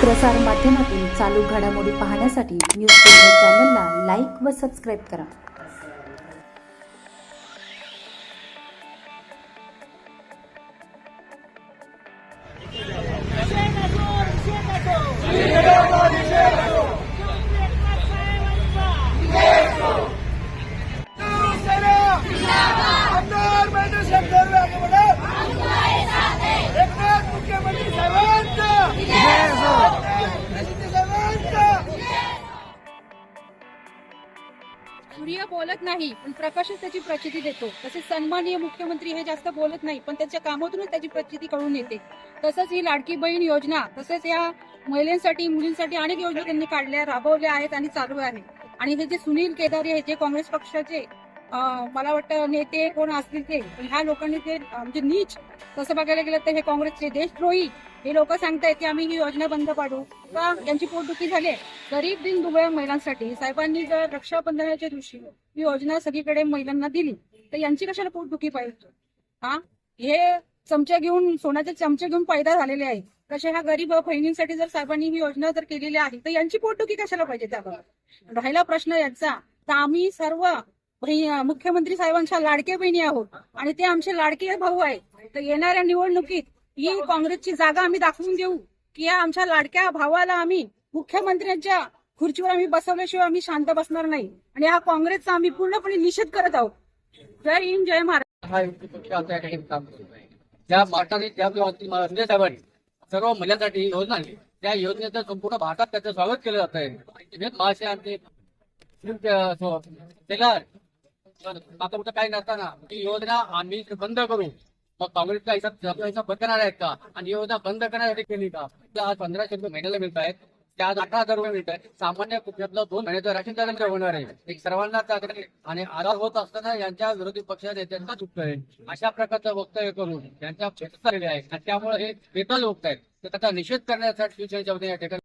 प्रसार माध्यमातून चालू घडामोडी पाहण्यासाठी न्यूज चॅनलला लाईक व सबस्क्राईब करा. सूर्य बोलत नाही पण प्रकाशच त्याची प्रचिती देतो. तसेच सन्माननीय मुख्यमंत्री हे जास्त बोलत नाही पण त्याच्या कामातूनच त्याची प्रचिती कळून येते. तसंच ही लाडकी बहीण योजना तसेच या महिलांसाठी मुलींसाठी अनेक योजना त्यांनी काढल्या राबवल्या आहेत आणि चालू आहेत आणि हे जे सुनील केदारी आहे जे काँग्रेस पक्षाचे मला वाटतं नेते कोण असतील ते. ह्या लोकांनी ते म्हणजे नीच तसं बघायला गेलं तर हे काँग्रेसचे देशद्रोही. हे लोक सांगतायत की आम्ही ही योजना बंद पाडू. का यांची पोटदुखी झाली गरीब दिन दुबळ्या महिलांसाठी साहेबांनी जर रक्षाबंधनाच्या दिवशी ही योजना सगळीकडे महिलांना दिली तर यांची कशाला पोटदुखी पाहिजे? हा? हे चमचे घेऊन सोन्याचे चमचे घेऊन पैदा झालेले आहेत. कशा ह्या गरीब बहिणींसाठी जर साहेबांनी ही योजना जर केलेली आहे तर यांची पोटदुखी कशाला पाहिजे त्याबाबत राहिला प्रश्न याचा. तर आम्ही सर्व मुख्यमंत्री साहेबांच्या लाडके बहिणी आहोत आणि ते आमचे लाडके भाऊ आहेत. तर येणाऱ्या निवडणुकीत ही काँग्रेसची जागा आम्ही दाखवून देऊ की या आमच्या लाडक्या भावाला आम्ही मुख्यमंत्र्यांच्या खुर्चीवर आम्ही बसवल्याशिवाय आम्ही शांत बसणार नाही. आणि हा काँग्रेसचा आम्ही पूर्णपणे निषेध करत आहोत. जय हिंद जय महाराज हा युक्ती पक्ष ठिकाणी काम त्या त्या शिंदे साहेबांनी सर्व महिलांसाठी योजना आणली त्या योजनेचं संपूर्ण भारतात त्याचं स्वागत केलं जात आहे. महाशय आमचे तेलार आता कुठं काही नसताना ही योजना आम्ही बंद करू. मग काँग्रेसचा हिसाब हिसाब बंद करणार आहेत का? आणि योजना बंद करण्यासाठी केली का आज पंधराशे रुपये महिन्याला मिळत आहेत. त्या आज अठरा हजार रुपये मिळत आहेत. सामान्य कुटुंबातलं दोन महिन्याचं राशन त्यानंतर होणार आहे. एक सर्वांना त्याकडे आणि आधार होत असताना यांच्या विरोधी पक्षाच्या नेत्यांना चुकतं आहे. अशा प्रकारचं वक्तव्य करून यांच्या क्षेत्रात आलेले आहे आणि त्यामुळे हे बेताल होत आहेत. तर त्याचा निषेध करण्यासाठी शिवसेनेच्या वतीने या ठिकाणी